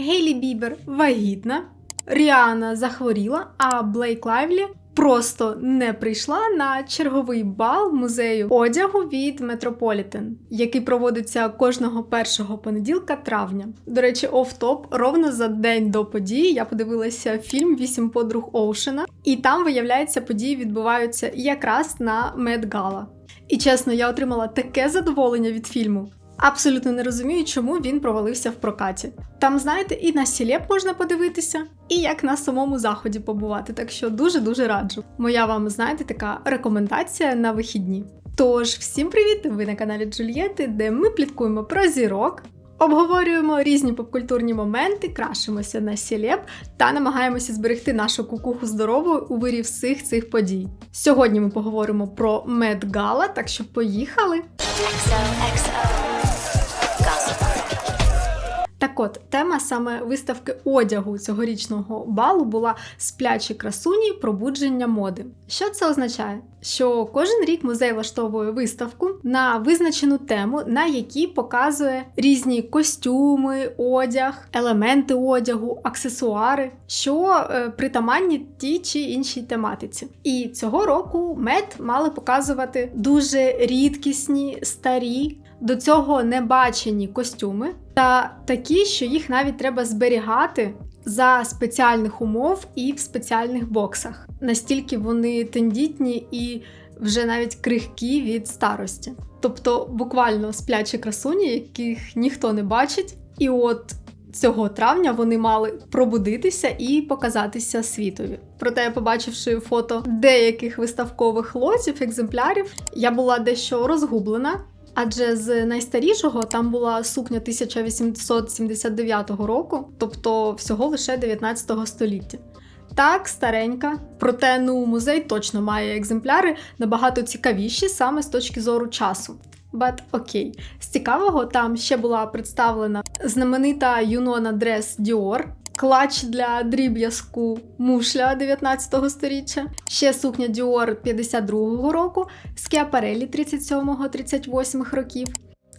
Гейлі Бібер вагітна, Ріана захворіла, а Блейк Лайвлі просто не прийшла на черговий бал музею одягу від Метрополітен, який проводиться кожного першого понеділка травня. До речі, оф-топ ровно за день до події я подивилася фільм Вісім подруг Оушена, і там, виявляється, події відбуваються якраз на Медгала. І чесно, я отримала таке задоволення від фільму. Абсолютно не розумію, чому він провалився в прокаті. Там, знаєте, і на сілеп можна подивитися, і як на самому заході побувати. Так що дуже-дуже раджу. Моя вам, знаєте, така рекомендація на вихідні. Тож, всім привіт! Ви на каналі Джульєти, де ми пліткуємо про зірок, обговорюємо різні попкультурні моменти, крашимося на сілеп та намагаємося зберегти нашу кукуху здоровою у вирі всіх цих подій. Сьогодні ми поговоримо про Медгала, так що поїхали! Так от, тема саме виставки одягу цьогорічного балу була сплячі красуні пробудження моди. Що це означає? Що кожен рік музей влаштовує виставку на визначену тему, на якій показує різні костюми, одяг, елементи одягу, аксесуари, що е, притаманні тій чи іншій тематиці. І цього року мед мали показувати дуже рідкісні, старі до цього не бачені костюми, та такі, що їх навіть треба зберігати за спеціальних умов і в спеціальних боксах. Настільки вони тендітні і вже навіть крихкі від старості. Тобто буквально сплячі красуні, яких ніхто не бачить, і от. Цього травня вони мали пробудитися і показатися світові. Проте, побачивши фото деяких виставкових лотів, екземплярів, я була дещо розгублена, Адже з найстарішого там була сукня 1879 року, тобто всього лише 19 століття. Так, старенька, проте ну музей точно має екземпляри набагато цікавіші саме з точки зору часу. But окей. З цікавого там ще була представлена знаменита Юнона Дрес Діор, клач для дріб'язку мушля 19 століття, ще сукня Dior 52-го року, скіапарелі 37-38 років.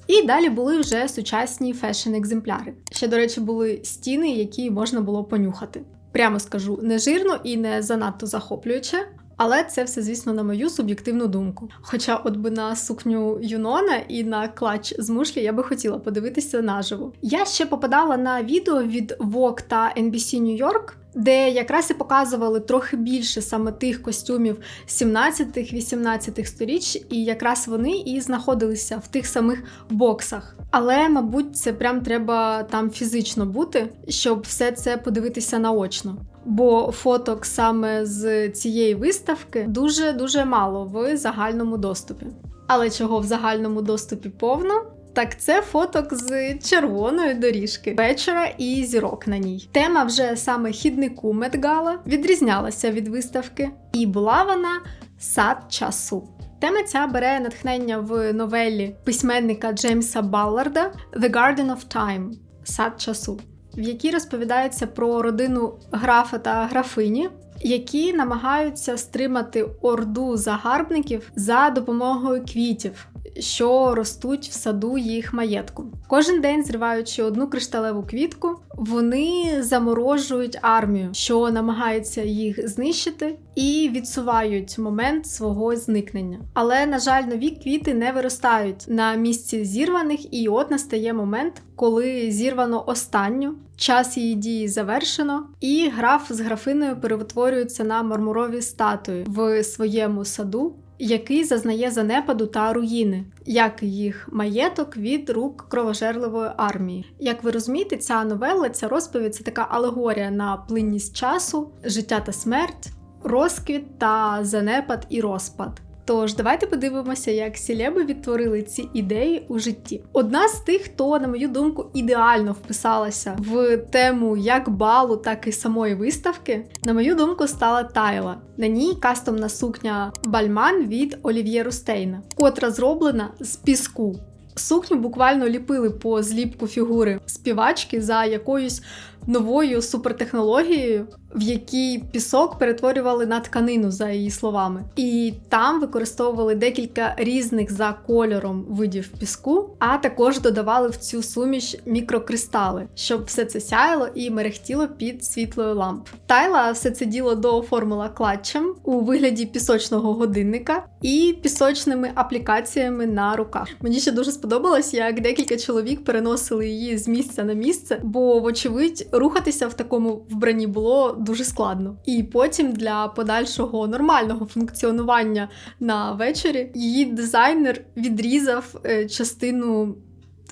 І далі були вже сучасні фешн-екземпляри. Ще, до речі, були стіни, які можна було понюхати. Прямо скажу, не жирно і не занадто захоплююче, але це все, звісно, на мою суб'єктивну думку. Хоча, от би на сукню Юнона і на клач з мушлі я би хотіла подивитися наживо. Я ще попадала на відео від Vogue та NBC New York, де якраз і показували трохи більше саме тих костюмів 17-18 сторіч, і якраз вони і знаходилися в тих самих боксах. Але, мабуть, це прям треба там фізично бути, щоб все це подивитися наочно. Бо фоток саме з цієї виставки дуже дуже мало в загальному доступі. Але чого в загальному доступі повно? Так, це фоток з червоної доріжки вечора і зірок на ній. Тема вже саме хіднику Медгала відрізнялася від виставки, і була вона сад часу. Тема ця бере натхнення в новелі письменника Джеймса Балларда The Garden of Time сад часу, в якій розповідається про родину графа та графині, які намагаються стримати орду загарбників за допомогою квітів що ростуть в саду їх маєтку. Кожен день, зриваючи одну кришталеву квітку, вони заморожують армію, що намагається їх знищити, і відсувають момент свого зникнення. Але, на жаль, нові квіти не виростають на місці зірваних, і от настає момент, коли зірвано останню. Час її дії завершено, і граф з графиною перетворюються на мармурові статуї в своєму саду, який зазнає занепаду та руїни, як їх маєток від рук кровожерливої армії. Як ви розумієте, ця новела, ця розповідь це така алегорія на плинність часу, життя та смерть, розквіт та занепад і розпад. Тож давайте подивимося, як сілеби відтворили ці ідеї у житті. Одна з тих, хто, на мою думку, ідеально вписалася в тему як балу, так і самої виставки, на мою думку, стала Тайла. На ній кастомна сукня Бальман від Олів'є Рустейна, котра зроблена з піску. Сукню буквально ліпили по зліпку фігури співачки за якоюсь новою супертехнологією, в якій пісок перетворювали на тканину, за її словами. І там використовували декілька різних за кольором видів піску, а також додавали в цю суміш мікрокристали, щоб все це сяяло і мерехтіло під світлою ламп. Тайла все це діло дооформила клатчем у вигляді пісочного годинника і пісочними аплікаціями на руках. Мені ще дуже сподобалось, як декілька чоловік переносили її з місця на місце, бо, вочевидь, рухатися в такому вбранні було дуже складно. І потім для подальшого нормального функціонування на вечорі її дизайнер відрізав е, частину.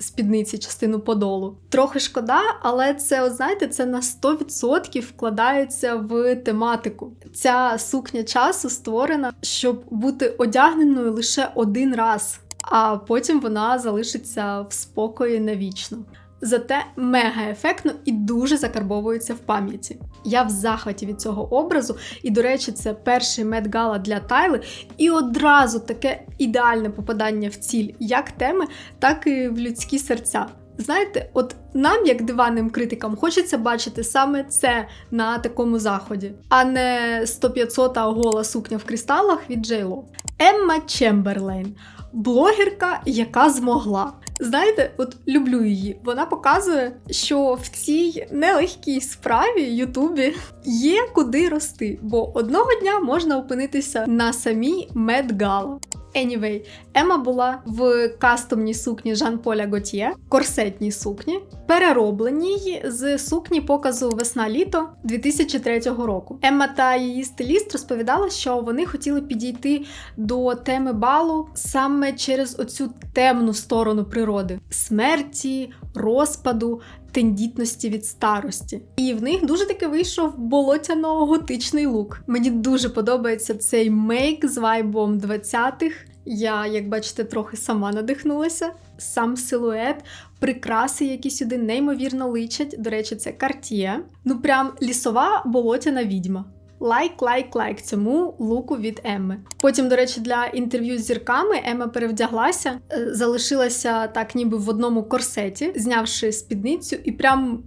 Спідниці, частину подолу. Трохи шкода, але це, от знаєте, це на 100% вкладається в тематику. Ця сукня часу створена, щоб бути одягненою лише один раз, а потім вона залишиться в спокої навічно. Зате мега ефектно і дуже закарбовується в пам'яті. Я в захваті від цього образу, і, до речі, це перший медгала для Тайли, і одразу таке ідеальне попадання в ціль, як теми, так і в людські серця. Знаєте, от нам, як диванним критикам, хочеться бачити саме це на такому заході, а не 100-500 гола сукня в кристалах від Джейло. Емма Чемберлейн, блогерка, яка змогла. Знаєте, от люблю її. Вона показує, що в цій нелегкій справі Ютубі є куди рости, бо одного дня можна опинитися на самій Медгала. Anyway, Ема була в кастомній сукні Жан-Поля Готьє, корсетній сукні, переробленій з сукні показу весна-літо 2003 року. Емма та її стиліст розповідала, що вони хотіли підійти до теми балу саме через оцю темну сторону природи смерті, розпаду. Тендітності від старості, і в них дуже таки вийшов болотяно-готичний лук. Мені дуже подобається цей мейк з вайбом 20-х. Я, як бачите, трохи сама надихнулася. Сам силует, прикраси, які сюди неймовірно личать. До речі, це карт'є. Ну прям лісова болотяна відьма. Лайк, лайк, лайк цьому луку від Емми. Потім, до речі, для інтерв'ю з зірками Емма перевдяглася, е, залишилася так, ніби в одному корсеті, знявши спідницю, і прям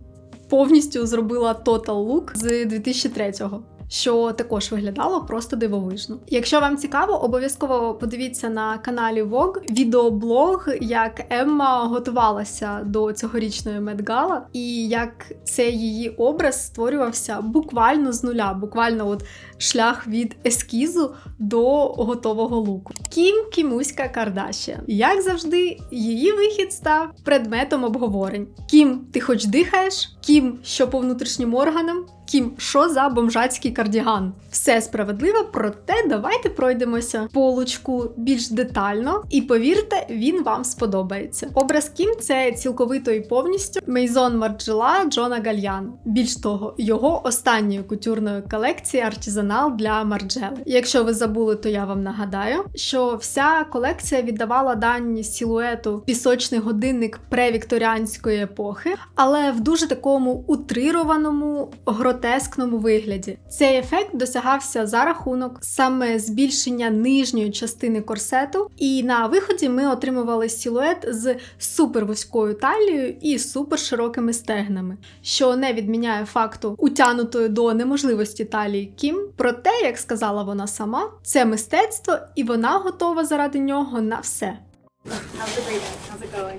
повністю зробила тотал лук з 2003-го що також виглядало просто дивовижно. Якщо вам цікаво, обов'язково подивіться на каналі Vogue відеоблог, як Емма готувалася до цьогорічної медгала, і як цей її образ створювався буквально з нуля, буквально от шлях від ескізу до готового луку. Кім Кімуська Кардашія. Як завжди, її вихід став предметом обговорень. Кім, ти хоч дихаєш? Кім, що по внутрішнім органам? Кім, що за бомжацький кардіган? Все справедливо, проте давайте пройдемося полочку більш детально, і повірте, він вам сподобається. Образ Кім це цілковито і повністю Мейзон Марджела Джона Гальяно. Більш того, його останньої кутюрної колекції артизанал для Марджели. Якщо ви забули, то я вам нагадаю, що вся колекція віддавала дані силуету пісочний годинник превікторіанської епохи, але в дуже такому утрированому гротескному вигляді. Цей ефект досягався за рахунок саме збільшення нижньої частини корсету, і на виході ми отримували силует з супервузькою талією і суперширокими стегнами, що не відміняє факту утянутої до неможливості талії Кім. Проте, як сказала вона сама, це мистецтво, і вона готова заради нього на все. How's the reading? How's it going?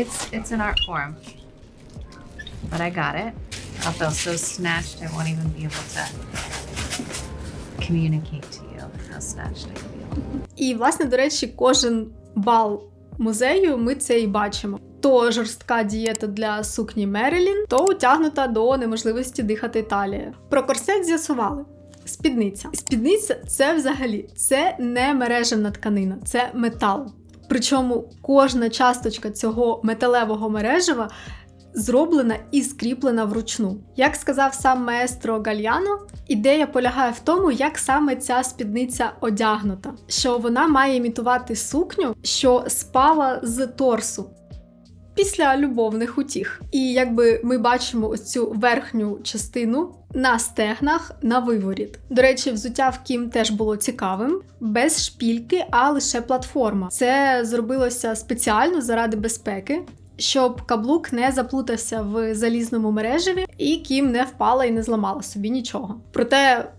It's it's an art form, but I got it. I'll feel so snatched I won't even be able to communicate to you how snatched I feel. І, власне, до речі, кожен бал музею ми це і бачимо. То жорстка дієта для сукні Мерилін, то утягнута до неможливості дихати талія. Про корсет з'ясували. Спідниця. Спідниця це взагалі це не мережевна тканина, це метал. Причому кожна часточка цього металевого мережева зроблена і скріплена вручну. Як сказав сам маестро Гальяно, ідея полягає в тому, як саме ця спідниця одягнута, що вона має імітувати сукню, що спала з торсу. Після любовних утіх. І якби ми бачимо ось цю верхню частину. На стегнах на виворіт. До речі, взуття в Кім теж було цікавим, без шпільки, а лише платформа. Це зробилося спеціально заради безпеки, щоб каблук не заплутався в залізному мережеві і Кім не впала і не зламала собі нічого. Проте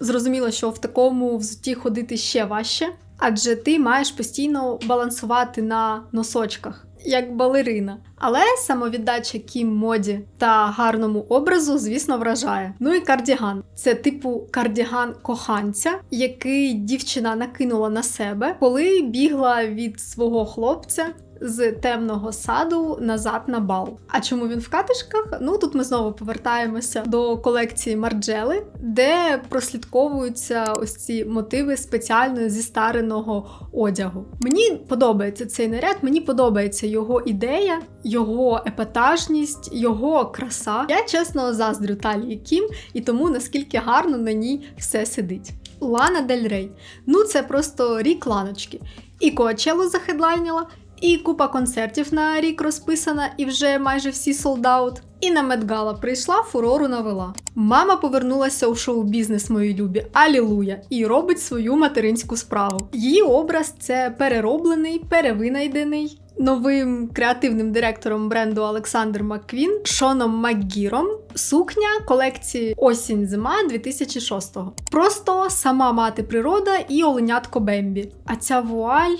зрозуміло, що в такому взутті ходити ще важче, адже ти маєш постійно балансувати на носочках. Як балерина, але самовіддача Кім моді та гарному образу, звісно, вражає. Ну і кардіган це типу кардіган коханця, який дівчина накинула на себе, коли бігла від свого хлопця з темного саду назад на бал. А чому він в катишках? Ну тут ми знову повертаємося до колекції Марджели, де прослідковуються ось ці мотиви спеціально зі стареного одягу. Мені подобається цей наряд, мені подобається його ідея, його епатажність, його краса. Я чесно заздрю талії Кім і тому наскільки гарно на ній все сидить. Лана Дель Рей. Ну це просто рік ланочки. І Коачелу захедлайнила, і купа концертів на рік розписана, і вже майже всі солдаут. І на Медгала прийшла, фурору навела. Мама повернулася у шоу-бізнес, мої любі, алілуя, і робить свою материнську справу. Її образ це перероблений, перевинайдений. Новим креативним директором бренду Олександр Макквін Шоном Макгіром сукня колекції Осінь-зима 2006-го. Просто сама мати природа і оленятко Бембі. А ця вуаль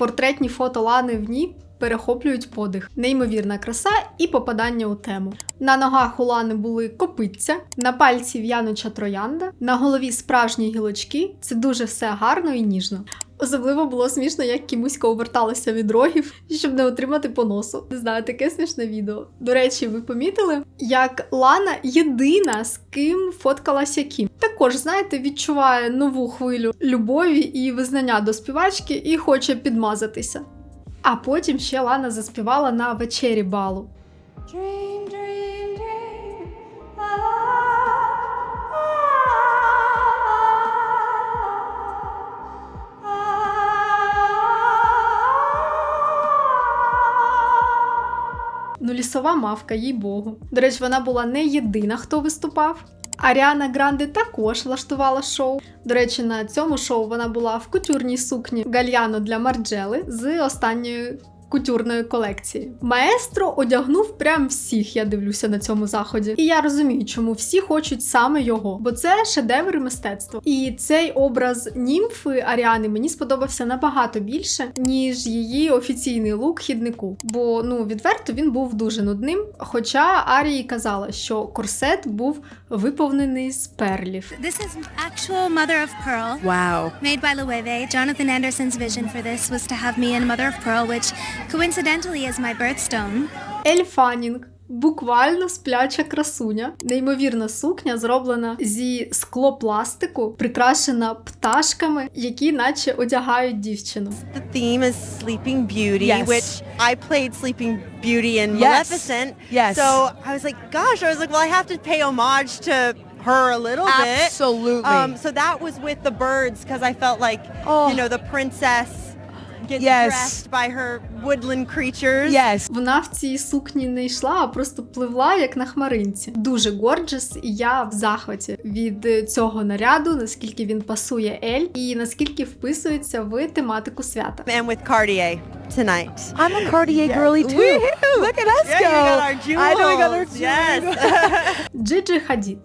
Портретні фото Лани в ній перехоплюють подих, неймовірна краса і попадання у тему. На ногах у Лани були копиця, на пальці в'януча троянда, на голові справжні гілочки. Це дуже все гарно і ніжно. Особливо було смішно, як кімуська уверталася від рогів, щоб не отримати по носу. Не знаю, таке смішне відео. До речі, ви помітили, як Лана єдина з ким фоткалася Кім. Також, знаєте, відчуває нову хвилю любові і визнання до співачки і хоче підмазатися. А потім ще Лана заспівала на вечері балу. Dream, dream, Ну, лісова мавка, їй богу. До речі, вона була не єдина, хто виступав. Аріана Гранде також влаштувала шоу. До речі, на цьому шоу вона була в кутюрній сукні Гальяно для Марджели з останньої кутюрної колекції. Маестро одягнув прям всіх, я дивлюся на цьому заході. І я розумію, чому всі хочуть саме його, бо це шедевр мистецтва. І цей образ німфи Аріани мені сподобався набагато більше, ніж її офіційний лук хіднику. Бо ну відверто він був дуже нудним. Хоча Арії казала, що корсет був виповнений з перлів. This is actual mother of pearl. Wow. Made by Loewe, Jonathan Anderson's vision for this was to have me in mother of pearl, which coincidentally is my birthstone. Ель Фанінг. Буквально спляча красуня, неймовірна сукня, зроблена зі склопластику, прикрашена пташками, які наче одягають дівчину. The theme is Sleeping Beauty, Yes. which I played Sleeping Beauty in Yes. Maleficent. Yes. So I was like, gosh, I was like, well, I have to pay homage to her a little Absolutely. bit. Absolutely. Um, so that was with the birds because I felt like, Oh. you know, the princess gets Yes. dressed by her woodland creatures. yes. Вона в цій сукні не йшла, а просто пливла як на хмаринці. Дуже горджес, і я в захваті від е, цього наряду, наскільки він пасує Ель і наскільки вписується в тематику свята. And with Cartier tonight. I'm a Cartier Yes. girly too. Woo-hoo. Look at us Yeah, go. you got our jewels. I know we got our Yes. jewels. Джиджи Хадід.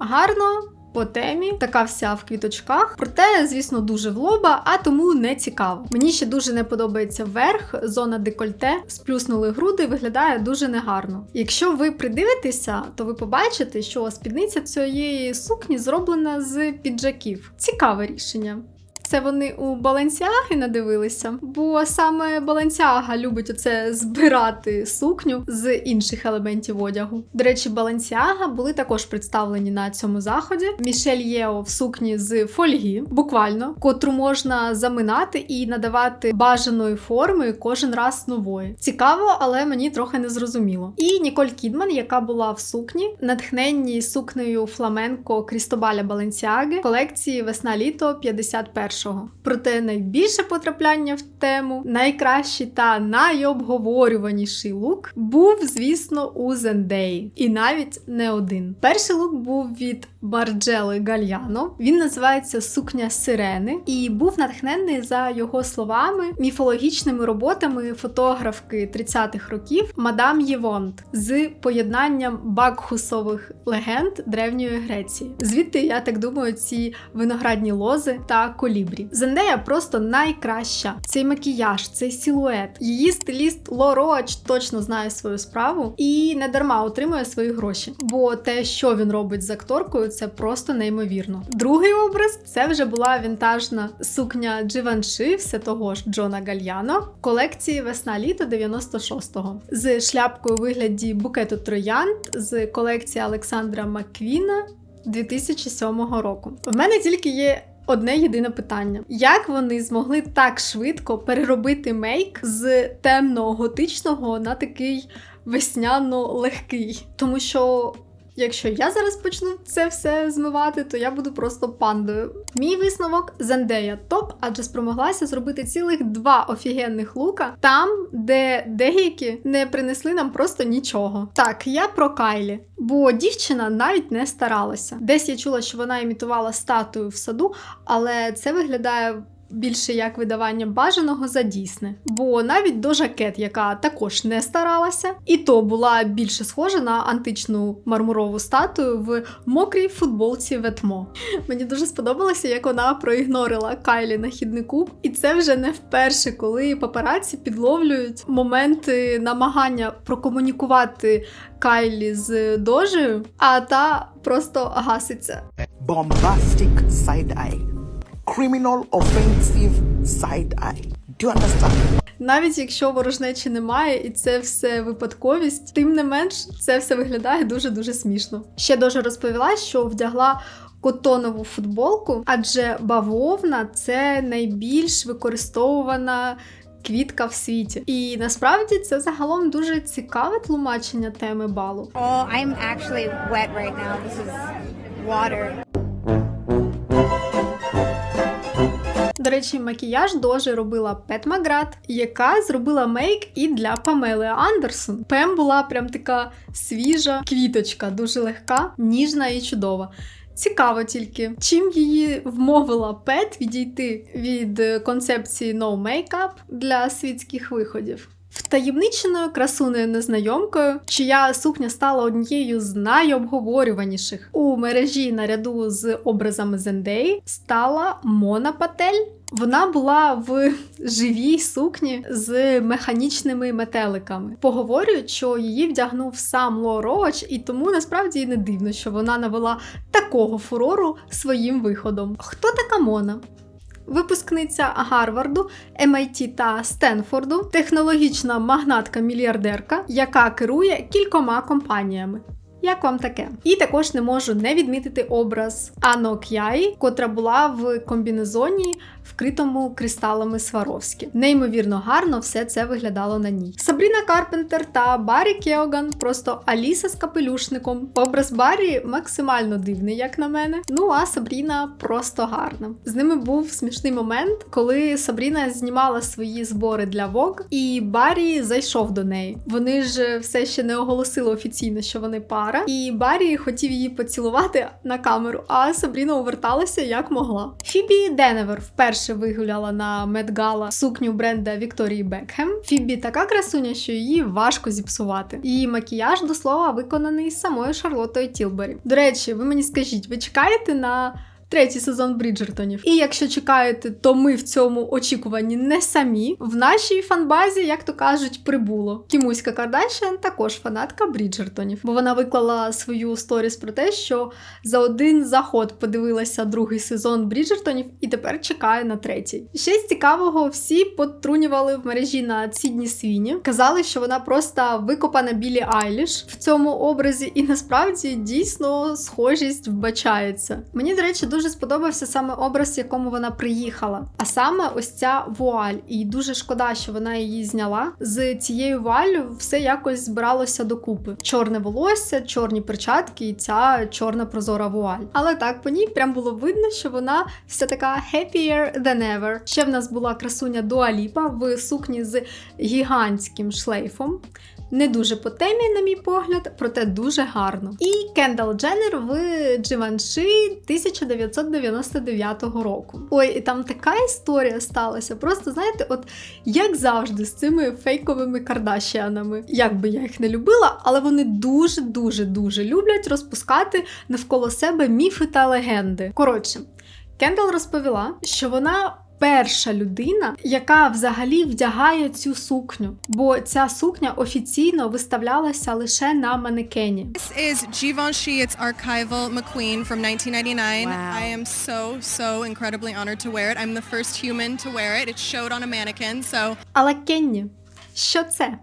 Гарно. По темі, така вся в квіточках, проте, звісно, дуже в лоба, а тому не цікаво. Мені ще дуже не подобається верх, зона декольте, сплюснули груди, виглядає дуже негарно. Якщо ви придивитеся, то ви побачите, що спідниця цієї сукні зроблена з піджаків. Цікаве рішення. Це вони у Баленсіаги надивилися, бо саме Баленсіага любить оце збирати сукню з інших елементів одягу. До речі, Баленсіага були також представлені на цьому заході. Мішель Єо в сукні з фольги, буквально, котру можна заминати і надавати бажаної форми кожен раз нової. Цікаво, але мені трохи не зрозуміло. І Ніколь Кідман, яка була в сукні, натхненній сукнею фламенко Крістобаля Баленсіаги колекції Весна-літо 51 першого. Проте найбільше потрапляння в тему, найкращий та найобговорюваніший лук був, звісно, у Зендеї. І навіть не один. Перший лук був від Барджели Гальяно. Він називається Сукня Сирени і був натхнений за його словами міфологічними роботами фотографки 30-х років мадам Євонт з поєднанням бакхусових легенд древньої Греції. Звідти, я так думаю, ці виноградні лози та колібрі. Зендея просто найкраща. Цей макіяж, цей силует. Її стиліст Ло Роач точно знає свою справу і не дарма отримує свої гроші. Бо те, що він робить з акторкою, це просто неймовірно. Другий образ це вже була вінтажна сукня Дживанши, все того ж Джона Гальяно, колекції весна-літо 96-го. З шляпкою вигляді букету троянд з колекції Олександра Маквіна 2007 року. В мене тільки є. Одне єдине питання: як вони змогли так швидко переробити мейк з темного готичного на такий весняно-легкий? Тому що Якщо я зараз почну це все змивати, то я буду просто пандою. Мій висновок Зендея топ, адже спромоглася зробити цілих два офігенних лука там, де деякі не принесли нам просто нічого. Так, я про Кайлі, бо дівчина навіть не старалася. Десь я чула, що вона імітувала статую в саду, але це виглядає більше як видавання бажаного за дійсне. Бо навіть до жакет, яка також не старалася, і то була більше схожа на античну мармурову статую в мокрій футболці ветмо. Мені дуже сподобалося, як вона проігнорила Кайлі на хіднику, і це вже не вперше, коли папараці підловлюють моменти намагання прокомунікувати Кайлі з дожею, а та просто гаситься. side eye, criminal offensive side eye. Do you understand? Навіть якщо ворожнечі немає і це все випадковість, тим не менш це все виглядає дуже дуже смішно. Ще дуже розповіла, що вдягла. Котонову футболку, адже бавовна це найбільш використовувана квітка в світі. І насправді це загалом дуже цікаве тлумачення теми балу. Oh, I'm actually wet right now. This is water. Речі, макіяж дуже робила Пет Маград, яка зробила мейк і для Памели Андерсон. Пем була прям така свіжа квіточка, дуже легка, ніжна і чудова. Цікаво тільки, чим її вмовила Пет відійти від концепції no makeup для світських виходів. Втаємниченою красуною незнайомкою, чия сукня стала однією з найобговорюваніших у мережі наряду з образами Зендеї, стала Мона Патель. Вона була в живій сукні з механічними метеликами. Поговорюють, що її вдягнув сам Ло Роач, і тому насправді не дивно, що вона навела такого фурору своїм виходом. Хто така Мона? Випускниця Гарварду, MIT та Стенфорду, технологічна магнатка-мільярдерка, яка керує кількома компаніями. Як вам таке? І також не можу не відмітити образ Анок Яї, котра була в комбінезоні, вкритому кристалами Сваровські. Неймовірно гарно все це виглядало на ній. Сабріна Карпентер та Баррі Кеоган просто Аліса з капелюшником. Образ Баррі максимально дивний, як на мене. Ну а Сабріна просто гарна. З ними був смішний момент, коли Сабріна знімала свої збори для Vogue, і Баррі зайшов до неї. Вони ж все ще не оголосили офіційно, що вони пара, і Баррі хотів її поцілувати на камеру, а Сабріна уверталася як могла. Фібі Деневер вперше вигуляла на Медгала сукню бренда Вікторії Бекхем. Фібі така красуня, що її важко зіпсувати. Її макіяж до слова виконаний самою Шарлотою Тілбері. До речі, ви мені скажіть, ви чекаєте на третій сезон Бріджертонів. І якщо чекаєте, то ми в цьому очікуванні не самі. В нашій фанбазі, як то кажуть, прибуло. Кімуська Кардашян також фанатка Бріджертонів, бо вона виклала свою сторіс про те, що за один заход подивилася другий сезон Бріджертонів і тепер чекає на третій. Ще з цікавого, всі потрунювали в мережі на Сідні Свіні. Казали, що вона просто викопана білі Айліш в цьому образі, і насправді дійсно схожість вбачається. Мені, до речі, дуже дуже сподобався саме образ, в якому вона приїхала. А саме ось ця вуаль. І дуже шкода, що вона її зняла. З цією вуаллю все якось збиралося докупи: чорне волосся, чорні перчатки і ця чорна прозора вуаль. Але так по ній прям було видно, що вона вся така happier than ever. Ще в нас була красуня Дуаліпа в сукні з гігантським шлейфом. Не дуже по темі, на мій погляд, проте дуже гарно. І Кендал Дженнер в Дживанши 1999 року. Ой, і там така історія сталася. Просто знаєте, от як завжди, з цими фейковими кардашіанами. Як би я їх не любила, але вони дуже дуже дуже люблять розпускати навколо себе міфи та легенди. Коротше, Кендал розповіла, що вона. Перша людина, яка взагалі вдягає цю сукню, бо ця сукня офіційно виставлялася лише на манекені. This is Givenchy. It's archival McQueen from 1999. Wow. I am so, so incredibly honored to wear it. I'm the first human to wear it. It showed on a mannequin, so Але Кенні, що це?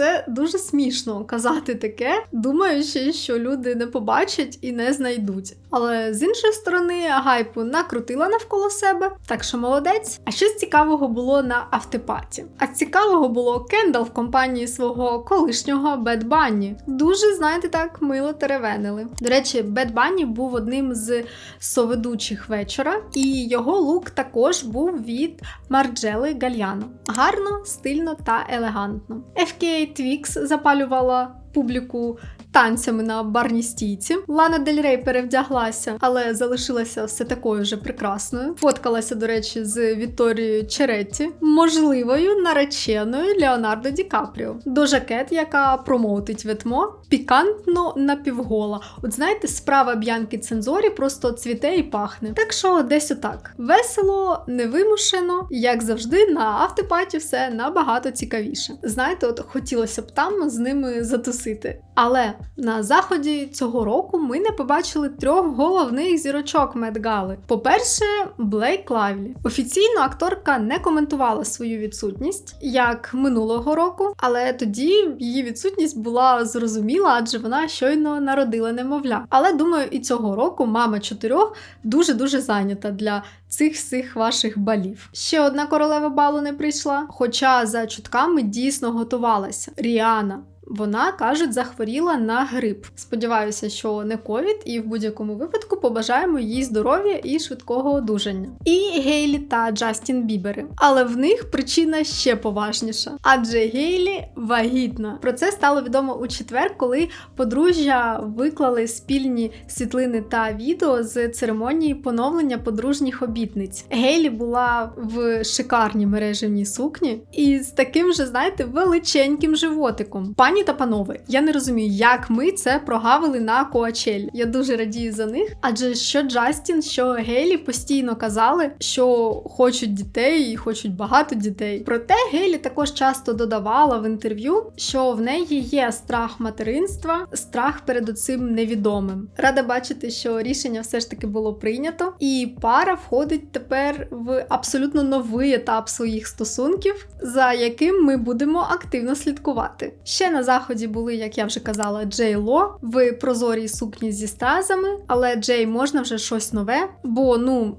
Це дуже смішно казати таке, думаючи, що люди не побачать і не знайдуть. Але з іншої сторони, гайпу накрутила навколо себе, так що молодець. А щось цікавого було на автопаті. А цікавого було Кендал в компанії свого колишнього Бед Банні. Дуже, знаєте, так мило теревенили. До речі, Бед Банні був одним з соведучих вечора, і його лук також був від Марджели Гальяно. Гарно, стильно та елегантно. FKA Twix запалювала публіку танцями на барній стійці. Лана Дель Рей перевдяглася, але залишилася все такою же прекрасною. Фоткалася, до речі, з Вікторією Черетті, можливою нареченою Леонардо Ді Капріо. До жакет, яка промоутить ветмо, пікантно напівгола. От знаєте, справа Б'янки Цензорі просто цвіте і пахне. Так що десь отак. Весело, невимушено, як завжди, на автопаті все набагато цікавіше. Знаєте, от хотілося б там з ними затусити. Але на заході цього року ми не побачили трьох головних зірочок Медгали. По-перше, Блейк Лайвлі. Офіційно акторка не коментувала свою відсутність як минулого року, але тоді її відсутність була зрозуміла, адже вона щойно народила немовля. Але думаю, і цього року мама чотирьох дуже дуже зайнята для цих всіх ваших балів. Ще одна королева балу не прийшла, хоча за чутками дійсно готувалася. Ріана. Вона кажуть, захворіла на грип. Сподіваюся, що не ковід, і в будь-якому випадку побажаємо їй здоров'я і швидкого одужання. І Гейлі та Джастін Бібери. Але в них причина ще поважніша, адже Гейлі вагітна. Про це стало відомо у четвер, коли подружжя виклали спільні світлини та відео з церемонії поновлення подружніх обітниць. Гейлі була в шикарній мережевній сукні і з таким же, знаєте, величеньким животиком. Пані та панове, я не розумію, як ми це прогавили на Коачель. Я дуже радію за них. Адже що Джастін, що Гейлі постійно казали, що хочуть дітей і хочуть багато дітей. Проте Гейлі також часто додавала в інтерв'ю, що в неї є страх материнства, страх перед оцим невідомим. Рада бачити, що рішення все ж таки було прийнято, і пара входить тепер в абсолютно новий етап своїх стосунків, за яким ми будемо активно слідкувати. Ще на заході були, як я вже казала, Джей Ло в прозорій сукні зі стразами, але Джей можна вже щось нове, бо ну.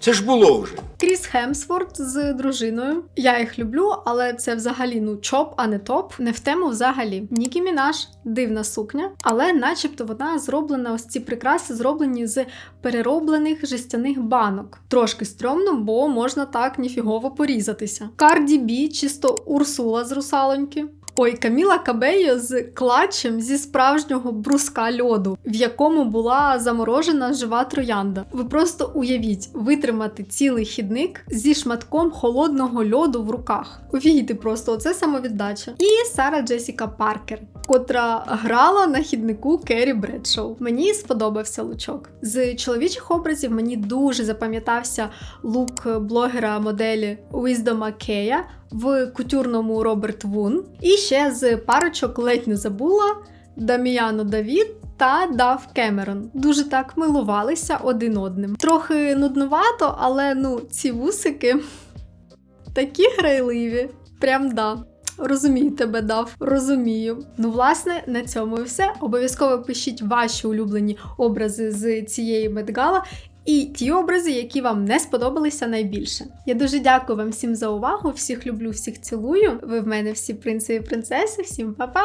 Це ж було вже. Кріс Хемсворт з дружиною. Я їх люблю, але це взагалі ну чоп, а не топ. Не в тему взагалі. Нікі Мінаш дивна сукня, але начебто вона зроблена, ось ці прикраси зроблені з перероблених жестяних банок. Трошки стрьомно, бо можна так ніфігово порізатися. Карді Бі, чисто Урсула з русалоньки. Ой, Каміла Кабейо з клатчем зі справжнього бруска льоду, в якому була заморожена жива троянда. Ви просто уявіть, витримати цілий хідник зі шматком холодного льоду в руках. Офігіти просто, оце самовіддача. І Сара Джесіка Паркер, котра грала на хіднику Керрі Бредшоу. Мені сподобався лучок. З чоловічих образів мені дуже запам'ятався лук блогера моделі Уіздома Кея в кутюрному Роберт Вун. І ще з парочок ледь не забула Даміано Давід. Та Дав Кемерон дуже так милувалися один одним. Трохи нуднувато, але ну ці вусики такі грайливі. Прям да. Розумію тебе дав, розумію. Ну, власне, на цьому і все. Обов'язково пишіть ваші улюблені образи з цієї медгала. І ті образи, які вам не сподобалися найбільше. Я дуже дякую вам всім за увагу. Всіх люблю, всіх цілую. Ви в мене всі принци і принцеси. Всім па-па!